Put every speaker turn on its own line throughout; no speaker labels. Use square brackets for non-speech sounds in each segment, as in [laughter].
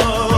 love.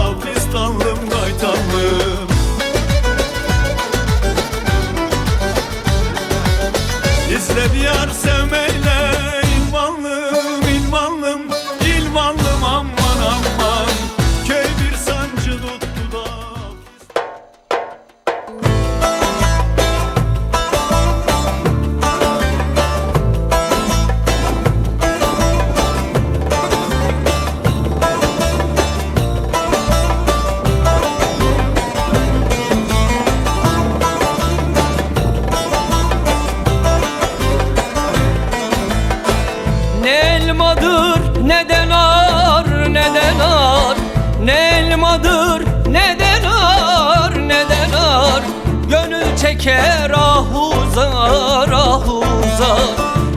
Çeker ahuzar ahuzar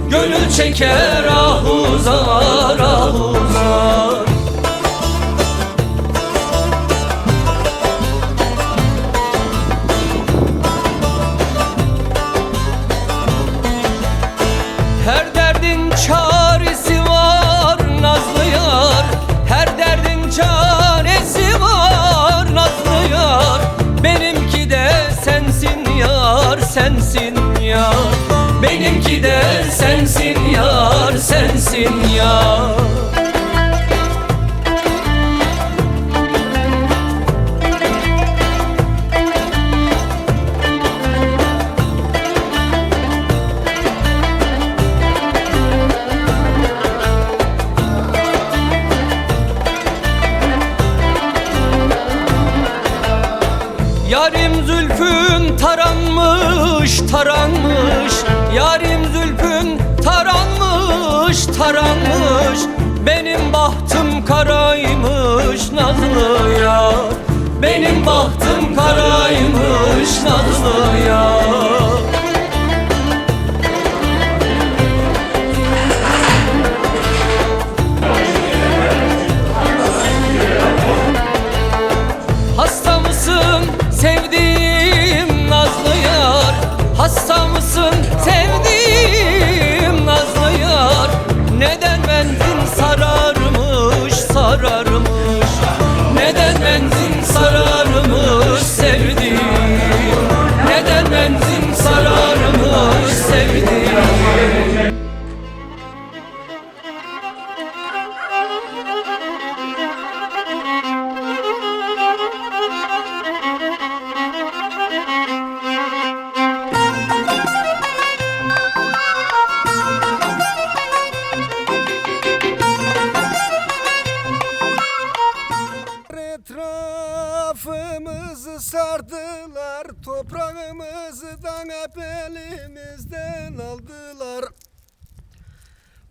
Gönül çeker ahuzar ahuzar Sensin yar. Benimki de sensin yar Sensin yar taranmış Benim bahtım karaymış nazlı yar Benim bahtım karaymış nazlı yar
da hep elimizden aldılar.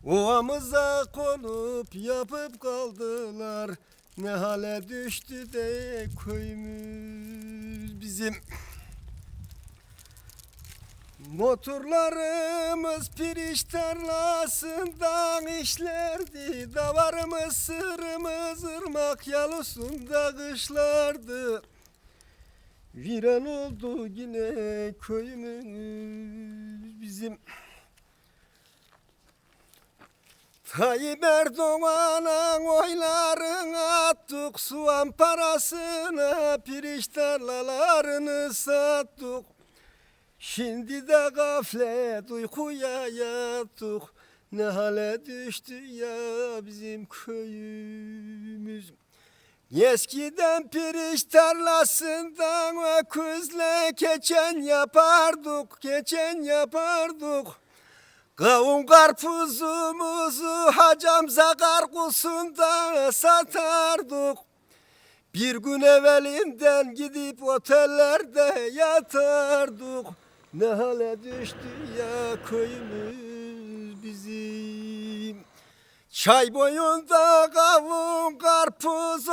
Ovamıza konup yapıp kaldılar. Ne hale düştü de köyümüz bizim. Motorlarımız pirinç tarlasından işlerdi. Davarımız sırımız ırmak yalusunda kışlardı Viran oldu yine köyümüz. Bizim Tayyip Erdoğan'ın oylarını attık Soğan parasına pirinç tarlalarını sattık. Şimdi de gaflet uykuya yattık. Ne hale düştü ya bizim köyümüz Eskiden pirinç tarlasından öküzle keçen yapardık, keçen yapardık. Kavun karpuzumuzu hacamza karkusunda satardık. Bir gün evvelinden gidip otellerde yatardık. Ne hale düştü ya köyümüz bizim. Çay boyunda kavun karpuz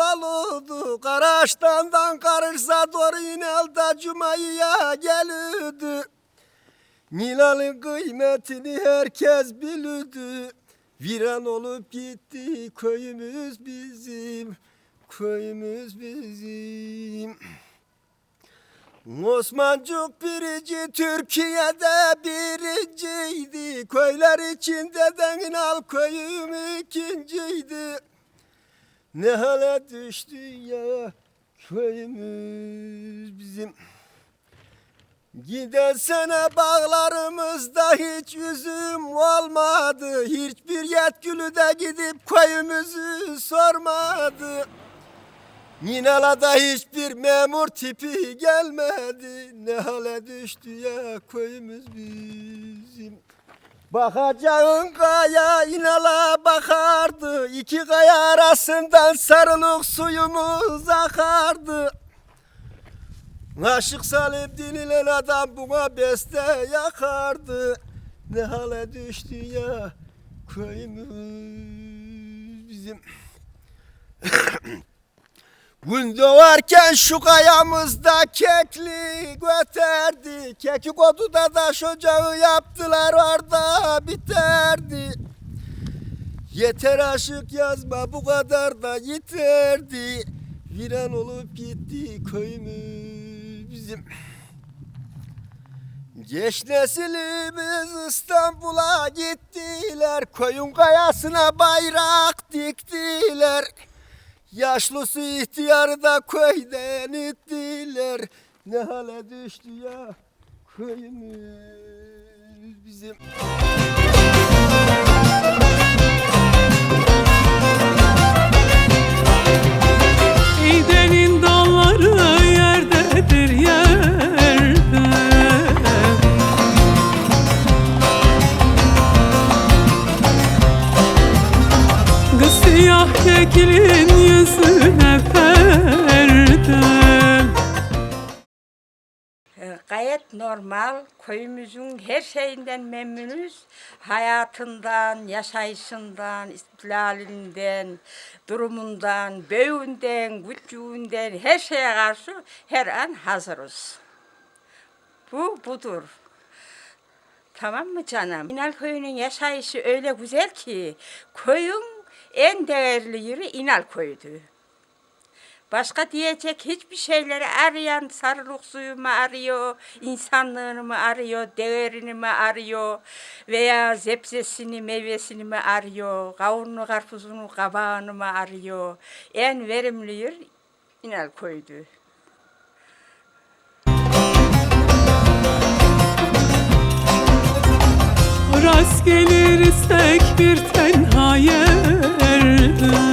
olurdu. Karaştandan karışsa doğru inelda cumayıya gelirdi. Nilal'ın kıymetini herkes bilirdi. Viran olup gitti köyümüz bizim. Köyümüz bizim. Osmancık birinci Türkiye'de birinciydi. Köyler içinde de İnal köyüm ikinciydi. Ne hale düştü ya köyümüz bizim. Giden sene bağlarımızda hiç üzüm olmadı. Hiçbir yetkili de gidip köyümüzü sormadı. Ninala'da hiçbir memur tipi gelmedi. Ne hale düştü ya köyümüz bizim. Bakacağın kaya inala bakardı. İki kaya arasından sarılık suyumuz akardı. Aşık Salim denilen adam buna beste yakardı. Ne hale düştü ya köyümüz bizim. [coughs] Gün doğarken şu kayamızda kekli göterdi Keki kodu da ocağı yaptılar orada biterdi Yeter aşık yazma bu kadar da yeterdi. Viran olup gitti köyümüz. Bizim Geç nesilimiz İstanbul'a gittiler Koyun kayasına bayrak diktiler. Yaşlısı ihtiyarı da köyden ittiler. Ne hale düştü ya köyümüz bizim
Keklin yüzüne perde
Ee, Gayet normal. Köyümüzün her şeyinden memnunuz. Hayatından, yaşayışından, istilalinden, durumundan, böyünden, güçlüğünden her şeye karşı her an hazırız. Bu budur. Tamam mı canım? İnal köyünün yaşayışı öyle güzel ki köyün en değerli yeri İnal köyüdür. Başka diyecek hiçbir şeyleri arayan sarılık suyu mu arıyor, insanlığını mı arıyor, değerini mi arıyor veya zepsesini, meyvesini mi arıyor, kavunlu karpuzunu, kabağını mı arıyor. En verimli yer İnal koydu.
Rast gelirsek bir tenha do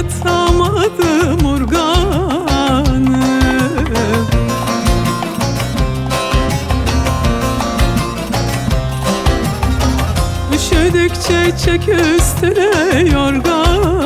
atamadım urganı Üşüdükçe çek üstüne yorganı